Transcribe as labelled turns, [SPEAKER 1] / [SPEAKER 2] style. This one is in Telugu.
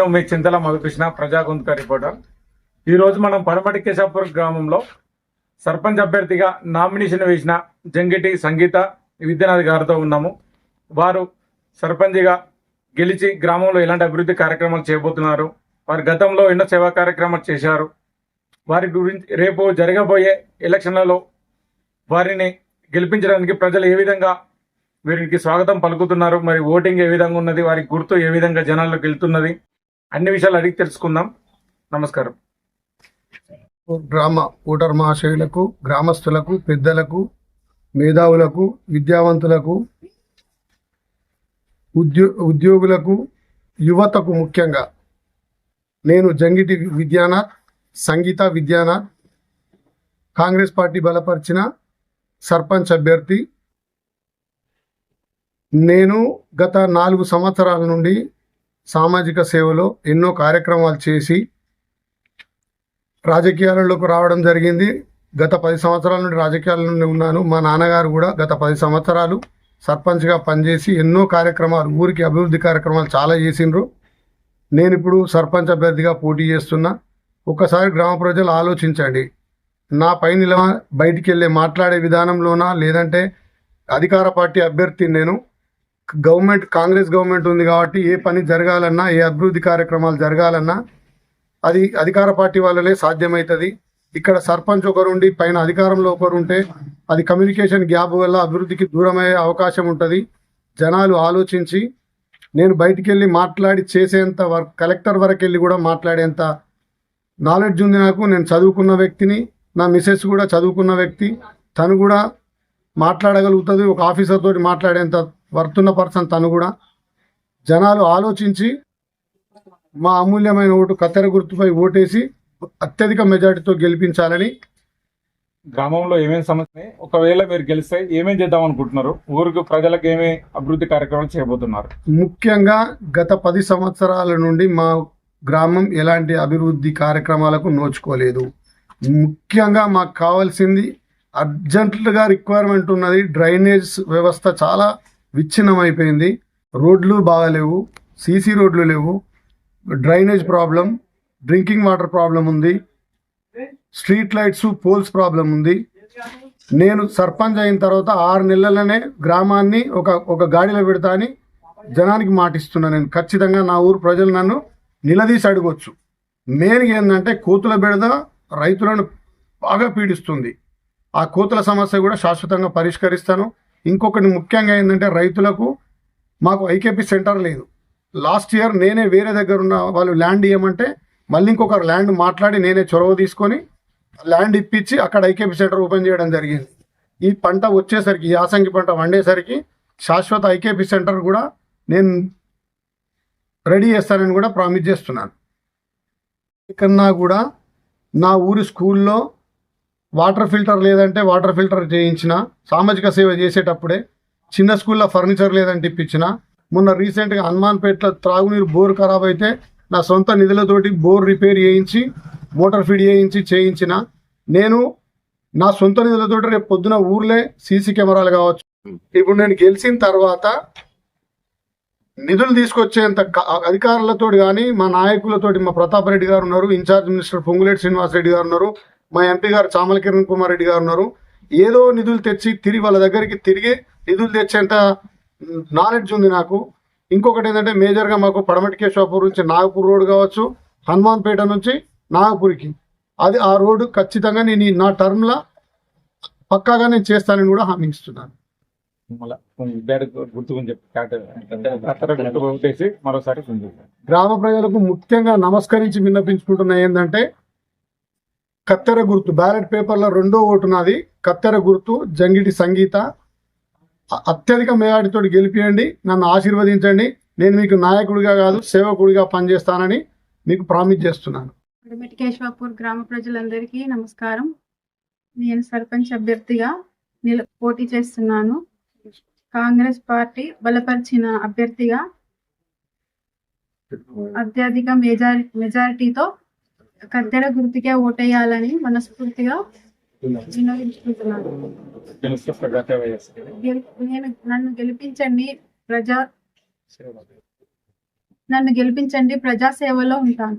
[SPEAKER 1] నేను మీ చింతల మధుకృష్ణ ప్రజాగొంతుక రిపోర్టర్. ఈరోజు మనం పడమటి కేశాపూర్ గ్రామంలో సర్పంచ్ అభ్యర్థిగా నామినేషన్ వేసిన జంగిటి సంగీత విద్యానాథ్ గారితో ఉన్నాము. వారు సర్పంచ్గా గెలిచి గ్రామంలో ఎలాంటి అభివృద్ధి కార్యక్రమాలు చేయబోతున్నారు? వారు గతంలో ఎన్నో సేవా కార్యక్రమాలు చేశారు. వారి గురించి రేపు జరగబోయే ఎలక్షన్లలో వారిని గెలిపించడానికి ప్రజలు ఏ విధంగా వీరికి స్వాగతం పలుకుతున్నారు? మరి ఓటింగ్ ఏ విధంగా ఉన్నది? వారి గుర్తు ఏ విధంగా జనాల్లోకి వెళ్తున్నది? అన్ని విషయాలు అడిగి తెలుసుకుందాం. నమస్కారం.
[SPEAKER 2] గ్రామ ఓటర్ మహాశయులకు గ్రామస్తులకు పెద్దలకు మేధావులకు విద్యావంతులకు ఉద్యో ఉద్యోగులకు యువతకు ముఖ్యంగా నేను జంగిటి విద్యానాథ్ సంగీత విద్యానాథ్ కాంగ్రెస్ పార్టీ బలపరిచిన సర్పంచ్ అభ్యర్థి. నేను గత నాలుగు సంవత్సరాల నుండి సామాజిక సేవలో ఎన్నో కార్యక్రమాలు చేసి రాజకీయాలలోకి రావడం జరిగింది. గత పది సంవత్సరాల నుండి రాజకీయాల నుండి ఉన్నాను. మా నాన్నగారు కూడా గత పది సంవత్సరాలు సర్పంచ్గా పనిచేసి ఎన్నో కార్యక్రమాలు ఊరికి అభివృద్ధి కార్యక్రమాలు చాలా చేసిండ్రు. నేను ఇప్పుడు సర్పంచ్ అభ్యర్థిగా పోటీ చేస్తున్నా. ఒక్కసారి గ్రామ ప్రజలు ఆలోచించండి. నా పై నిలవ బయటికి వెళ్ళే మాట్లాడే విధానంలోనా? లేదంటే అధికార పార్టీ అభ్యర్థి నేను గవర్నమెంట్ కాంగ్రెస్ గవర్నమెంట్ ఉంది కాబట్టి ఏ పని జరగాలన్నా ఏ అభివృద్ధి కార్యక్రమాలు జరగాలన్నా అది అధికార పార్టీ వాళ్ళనే సాధ్యమవుతుంది ఇక్కడ సర్పంచ్ ఒకరుండి పైన అధికారంలో ఒకరు ఉంటే అది కమ్యూనికేషన్ గ్యాప్ వల్ల అభివృద్ధికి దూరమయ్యే అవకాశం ఉంటుంది. జనాలు ఆలోచించి నేను బయటికి వెళ్ళి మాట్లాడి చేసేంత వర్క్ కలెక్టర్ వరకు వెళ్ళి కూడా మాట్లాడేంత నాలెడ్జ్ ఉంది నాకు. నేను చదువుకున్న వ్యక్తిని నా మిసెస్ కూడా చదువుకున్న వ్యక్తి. తను కూడా మాట్లాడగలుగుతుంది ఒక ఆఫీసర్ తోటి మాట్లాడేంత వర్తున్న పర్సన్ తను కూడా. జనాలు ఆలోచించి మా అమూల్యమైన ఓటు కత్తెర గుర్తుపై ఓటేసి అత్యధిక మెజార్టీతో గెలిపించాలని.
[SPEAKER 1] గ్రామంలో ఏమేమి సమస్య ఒకవేళ మీరు గెలిస్తే ఏమేం చేద్దాం అనుకుంటున్నారు? ఊరికి ప్రజలకు ఏమేమి అభివృద్ధి కార్యక్రమాలు చేయబోతున్నారు?
[SPEAKER 2] ముఖ్యంగా గత పది సంవత్సరాల నుండి మా గ్రామం ఎలాంటి అభివృద్ధి కార్యక్రమాలకు నోచుకోలేదు. ముఖ్యంగా మాకు కావాల్సింది అర్జెంటుగా రిక్వైర్మెంట్ ఉన్నది డ్రైనేజ్ వ్యవస్థ చాలా విచ్ఛిన్నమైపోయింది. రోడ్లు బాగాలేవు. సీసీ రోడ్లు లేవు. Drainage problem drinking water problem ఉంది. స్ట్రీట్ లైట్స్ పోల్స్ ప్రాబ్లం ఉంది. నేను సర్పంచ్ అయిన తర్వాత ఆరు నెలలనే గ్రామాన్ని ఒక ఒక గాడిలో పెడతా అని జనానికి మాటిస్తున్నా నేను. ఖచ్చితంగా నా ఊరు ప్రజలు నన్ను నిలదీసి అడగొచ్చు. మెయిన్ ఏంటంటే కోతుల బెడద రైతులను బాగా పీడిస్తుంది. ఆ కోతుల సమస్య కూడా శాశ్వతంగా పరిష్కరిస్తాను. ఇంకొకటి ముఖ్యంగా ఏంటంటే రైతులకు మాకు ఐకేపీ సెంటర్ లేదు. లాస్ట్ ఇయర్ నేనే వేరే దగ్గర ఉన్న వాళ్ళు ల్యాండ్ ఇవ్వమంటే మళ్ళీ ఇంకొక ల్యాండ్ మాట్లాడి నేనే చొరవ తీసుకొని ల్యాండ్ ఇప్పించి అక్కడ ఐకేపీ సెంటర్ ఓపెన్ చేయడం జరిగింది. ఈ పంట వచ్చేసరికి యాసంగి పంట వండేసరికి శాశ్వత ఐకేపీ సెంటర్ కూడా నేను రెడీ చేస్తానని కూడా ప్రామిస్ చేస్తున్నాను. కన్నా కూడా నా ఊరి స్కూల్లో వాటర్ ఫిల్టర్ లేదంటే వాటర్ ఫిల్టర్ చేయించిన సామాజిక సేవ చేసేటప్పుడే చిన్న స్కూల్లో ఫర్నిచర్ లేదంటే ఇప్పించిన మొన్న రీసెంట్గా హనుమాన్పేటలో త్రాగునీరు బోర్ ఖరాబ్ అయితే నా సొంత నిధులతోటి బోర్ రిపేర్ చేయించి మోటార్ ఫిట్ చేయించి చేయించిన. నేను నా సొంత నిధులతోటి రేపు పొద్దున ఊర్లే సీసీ కెమెరాలు కావచ్చు. ఇప్పుడు నేను గెలిచిన తర్వాత నిధులు తీసుకొచ్చేంత అధికారులతో కానీ మా నాయకులతోటి మా ప్రతాప్ రెడ్డి గారు ఉన్నారు ఇన్ఛార్జ్ మినిస్టర్ పొంగులేటి శ్రీనివాసరెడ్డి గారు ఉన్నారు. మా ఎంపీ గారు చామల కిరణ్ కుమార్ రెడ్డి గారు ఉన్నారు. ఏదో నిధులు తెచ్చి తిరిగి వాళ్ళ దగ్గరికి తిరిగి నిధులు తెచ్చేంత నాలెడ్జ్ ఉంది నాకు. ఇంకొకటి ఏంటంటే మేజర్గా మాకు పడమటి కేశవాపూర్ నుంచి నాగపూర్ రోడ్ కావచ్చు హనుమాన్పేట నుంచి నాగపూర్కి. అది ఆ రోడ్డు ఖచ్చితంగా నేను నా టర్మ్లో పక్కాగా నేను చేస్తానని కూడా హామీ ఇస్తున్నాను. గ్రామ ప్రజలకు ముఖ్యంగా నమస్కరించి విన్నపించుకుంటున్నా ఏంటంటే కత్తెర గుర్తు బ్యాలెట్ పేపర్లో రెండో ఓటు నాది. కత్తెర గుర్తు జంగిటి సంగీత. అత్యధిక మేయాటితో గెలిపియండి నన్ను ఆశీర్వదించండి. నేను మీకు నాయకుడిగా కాదు సేవకుడిగా పనిచేస్తానని మీకు ప్రామిస్ చేస్తున్నాను.
[SPEAKER 3] అడమిటి కేశవాపూర్ గ్రామ ప్రజలందరికీ నమస్కారం. నేను సర్పంచ్ అభ్యర్థిగా నిల పోటీ చేస్తున్నాను. కాంగ్రెస్ పార్టీ బలపరిచిన అభ్యర్థిగా అత్యధిక మెజారి మెజారిటీతో కత్తెర గుర్తుకే ఓటేయాలని మనస్ఫూర్తిగా వినియోగించుకుంటున్నాను నేను నన్ను గెలిపించండి ప్రజా నన్ను గెలిపించండి ప్రజాసేవలో ఉంటాను.